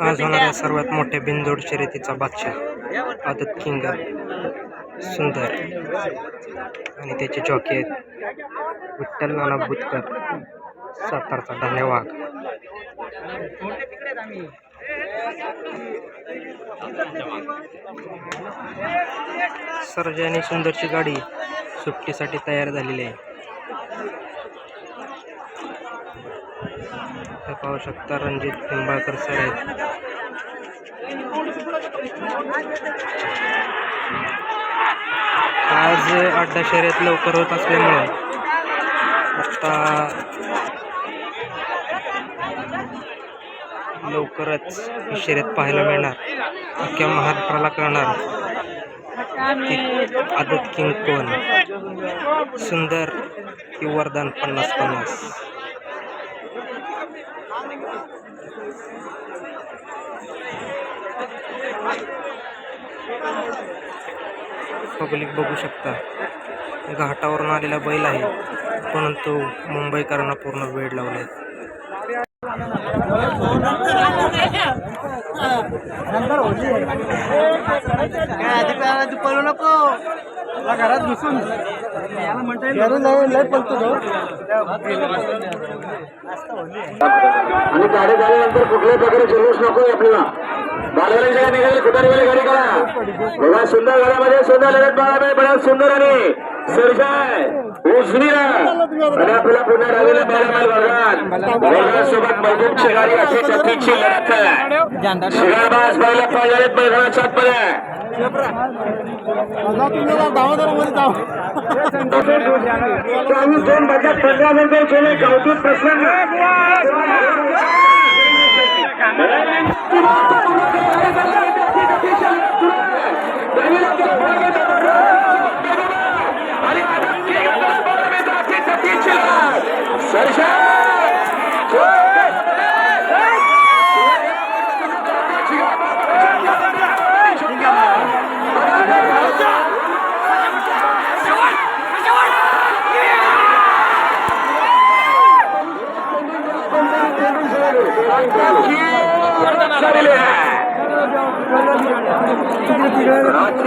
आज होणाऱ्या सर्वात मोठ्या बिनजोड शर्यतीचा बादशाह आदत किंग सुंदर. आणि त्याचे जॉकी आहेत. विठ्ठल नाना बुतकर सातारचा धन्यवाद सर्जानी सुंदरची गाडी सुट्टीसाठी तयार झालेली आहे. इथं पाहू शकता रणजित निंबाळकर सर आहेत. आज अड्डा शर्यत लवकर होत असल्यामुळं आता लवकरच ही शर्यत पाहायला मिळणार. अख्ख्या महाराष्ट्राला कळणार. आदत किंग कोण? सुंदर की वरदान पन्नास पन्नास. पब्लिक बघू शकता. घाटावरून आलेला बैल आहे. परंतु मुंबईकरांना पूर्ण वेळ लावलाय तू पळू नको. घरात घुसून. घरून नाही लय पळतो तो. आणि गाडी झाल्यानंतर कुठल्याही प्रकारे जल्लोष नको आपल्याला. बालवाडीच्या निघाली कुटारीवाली गाडी करा बघा सुंदर गाड्यामध्ये सुंदर लढत बघा बघा सुंदर आणि सरजाय उजनीला आणि आपल्याला पुन्हा वर्गात वर्गासोबत महबूबची गाडी अशी लढत पहिल्या पाहिजे आतमध्ये आम्ही दोन बजात पंधरा नंतर केले कौतुक प्रसंग रात्री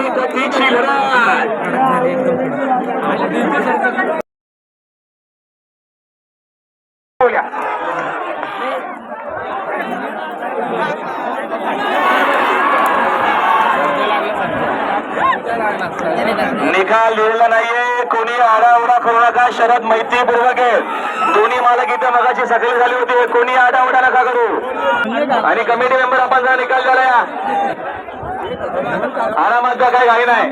कथीची लढाई झाली निकाल लिहिलेला नाहीये कोणी आडावडा करू नका शरद मैत्रीपूर्वक आहे दोन्ही मालक इथे मगाची सकाळी झाली होती कोणी आडावडा नका करू आणि कमिटी मेंबर आपण जरा निकाल झाला आरामात जा, काही घाई नाही